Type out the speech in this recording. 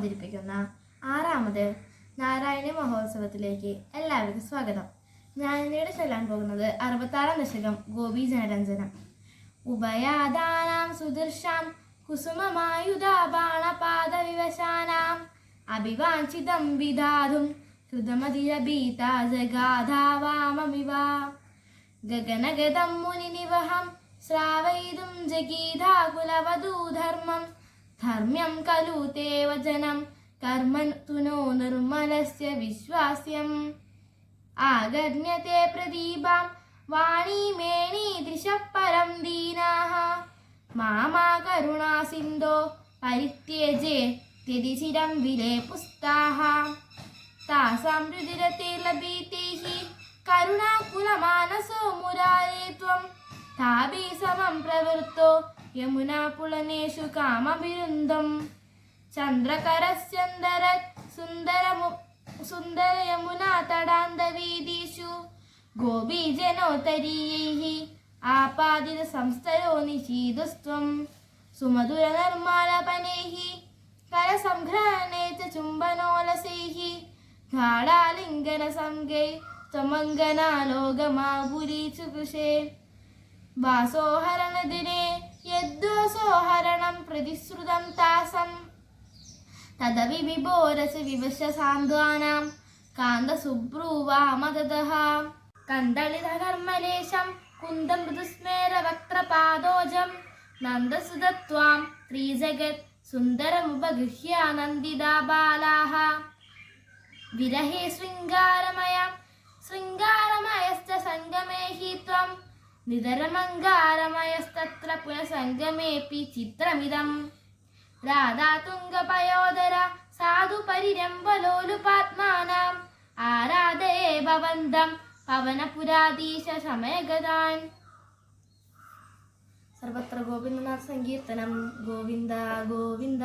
അവതരിപ്പിക്കുന്ന ആറാമത് നാരായണ മഹോത്സവത്തിലേക്ക് എല്ലാവർക്കും സ്വാഗതം. ഞാൻ ചെല്ലാൻ പോകുന്നത് അറുപത്താറാം ദശകം ഗോപി ജനരഞ്ജനം. ഉഭയാദാനാം സുദർശാം കുസുമമായുധാബാണപാദ വിവശാനാം അഭിവാഞ്ചിതം വിധാതും ഹൃദമതിരഭീതാ ജഗാധാവാമമിവ ഗഗനഗതം മുനിനിവഹം ശ്രാവയിതും ജഗീധാകുലവധൂധർമ്മം ധർമ്മ്യം ഖലു തേ കർമ്മ തുനോ നിർമ്മലസ്യ വിശ്വാസ്യം ആഗമ്യത്തെ പ്രദീപം വാണി മേണി ദൃശപ്പരം ദീനാഹ മാമാ കരുണാ പരിത്യജേ തിരിചിരം വിലേ പുസ്താഹ താസാം രുചിരത്തെ ലഭീതൈഃ കരുണാകുലമാനസോ മുരാരേ ത്വം താപി സമം പ്രവൃത്തോ त्वं ताभि समं प्रवृत्तो यमुनापुलनेषु कामविरुन्धं चन्द्रकरस्यन्दर सुन्दरमु सुन्दरयमुना तडान्दवीदिषु गोपीजनोत्तरीयैः आपादितसंस्थयो निशीदुस्त्वं सुमधुरनर्मालपनैः करसङ्ग्रहणे च चुम्बनोलसैः गाढालिङ्गनसङ्गै त्वमङ्गनालोकमापुरीचुकृशे वासोहरणदिने യദ്വസോഹരണം പ്രതിശ്രുതം താസം. തദവി വിഭോരസ് വിവശ സാന്ത്വാനാം കാന്തസുബ്രൂവാമതതഃ കന്ദളിതകർമ്മലേശം കുന്തമൃദുസ്മേരവക്ത്രപാദോജം നന്ദസുതത്വാം ശ്രീജഗത് സുന്ദരമുപഗൃഹ്യാനന്ദിതാ ബാലാഹ വിരഹേ ശൃംഗാരമയ ശൃംഗാരമയശ്ച സംഗമേ ത്വം. നിതരമംഗാരമയസ്തത്ര പുനഃസംഗമേऽपि ചിത്രമിതം രാധാതുംഗപയോധര സാധു പരിരംബലോലുപാത്മാനാം ആരാധയേ ഭവന്തം പവനപുരാധീശ സമയഗതാൻ സർവത്ര ഗോവിന്ദനാഥ സങ്കീർത്തനം. ഗോവിന്ദ ഗോവിന്ദ.